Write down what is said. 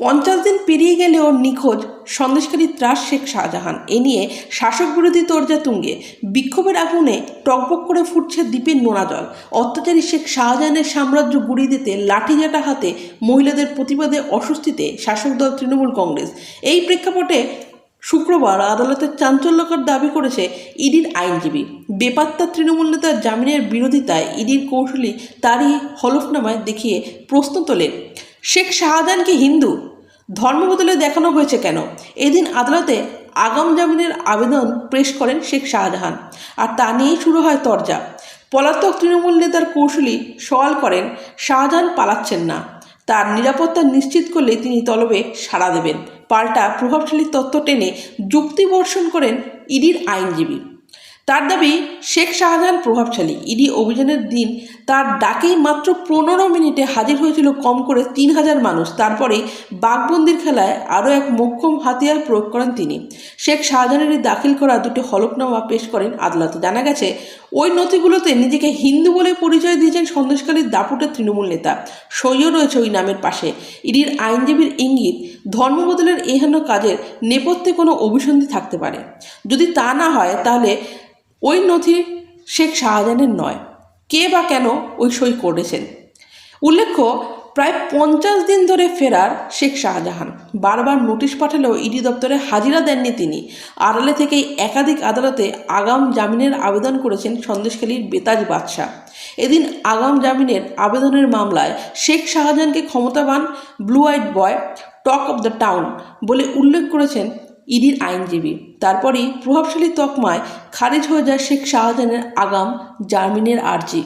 পঞ্চাশ দিন পেরিয়ে গেলেও নিখোঁজ সন্দেশকারী ত্রাস শেখ শাহজাহান। এ নিয়ে শাসক বিরোধী তর্জা তুঙ্গে বিক্ষোভের আগুনে টকবক করে ফুটছে দ্বীপের নোনা জল অত্যাচারী শেখ শাহজাহানের সাম্রাজ্য গুড়িয়ে দিতে লাঠিজাটা হাতে মহিলাদের প্রতিবাদে অস্বস্তিতে শাসক দল তৃণমূল কংগ্রেস। এই প্রেক্ষাপটে শুক্রবার আদালতের চাঞ্চল্যকর দাবি করেছে ইডির আইনজীবী। বেপাত্তা তৃণমূল নেতার জামিনের বিরোধিতায় ইডির কৌশলী তারই হলফনামায় দেখিয়ে প্রশ্ন তোলেন, শেখ শাহজাহান কি হিন্দু? ধর্ম বদলে দেখানো হয়েছে কেন? এদিন আদালতে আগাম জামিনের আবেদন পেশ করেন শেখ শাহজাহান। আর তা নিয়েই শুরু হয় তরজা। পলাতক তৃণমূল নেতার কৌশলী সওয়াল করেন, শাহজাহান পালাচ্ছেন না। তার নিরাপত্তা নিশ্চিত করলে তিনি তলবে সাড়া দেবেন। পাল্টা প্রভাবশালী তত্ত্ব টেনে যুক্তি বর্ষণ করেন ইডির আইনজীবী। তার দাবি, শেখ শাহজাহান প্রভাবশালী। ইডি অভিযানের দিন তার ডাকেই মাত্র পনেরো মিনিটে হাজির হয়েছিল কম করে তিন হাজার মানুষ। তারপরেই বাঘবন্দির খেলায় আরও এক মোক্ষম হাতিয়ার প্রয়োগ করেন তিনি। শেখ শাহজাহানের দাখিল করা দুটি হলফনামা পেশ করেন আদালতে। জানা গেছে, ওই নথিগুলোতে নিজেকে হিন্দু বলে পরিচয় দিয়েছেন সন্দেশকালীর দাপুটের তৃণমূল নেতা। সইও রয়েছে ওই নামের পাশে। ইডির আইনজীবীর ইঙ্গিত ধর্ম বদলের এহেন কাজের নেপথ্যে কোনো অভিসন্ধি থাকতে পারে। যদি তা না হয়, তাহলে ওই নথি শেখ শাহজাহানের নয়। কে বা কেন ওই সই করেছেন? উল্লেখ্য, প্রায় পঞ্চাশ দিন ধরে ফেরার শেখ শাহজাহান, বারবার নোটিশ পাঠালেও ইডি দপ্তরে হাজিরা দেননি তিনি। আড়ালে থেকেই একাধিক আদালতে আগাম জামিনের আবেদন করেছেন সন্দেশখালীর বেতাজ বাদশাহ। এদিন আগাম জামিনের আবেদনের মামলায় শেখ শাহজাহানকে ক্ষমতাবান blue eyed boy talk of the town বলে উল্লেখ করেছেন ইডির আইনজীবী। তারপরেই প্রভাবশালী তকমায় খারিজ হয়ে যায় শেখ শাহজাহানের আগাম জামিনের আর্জি।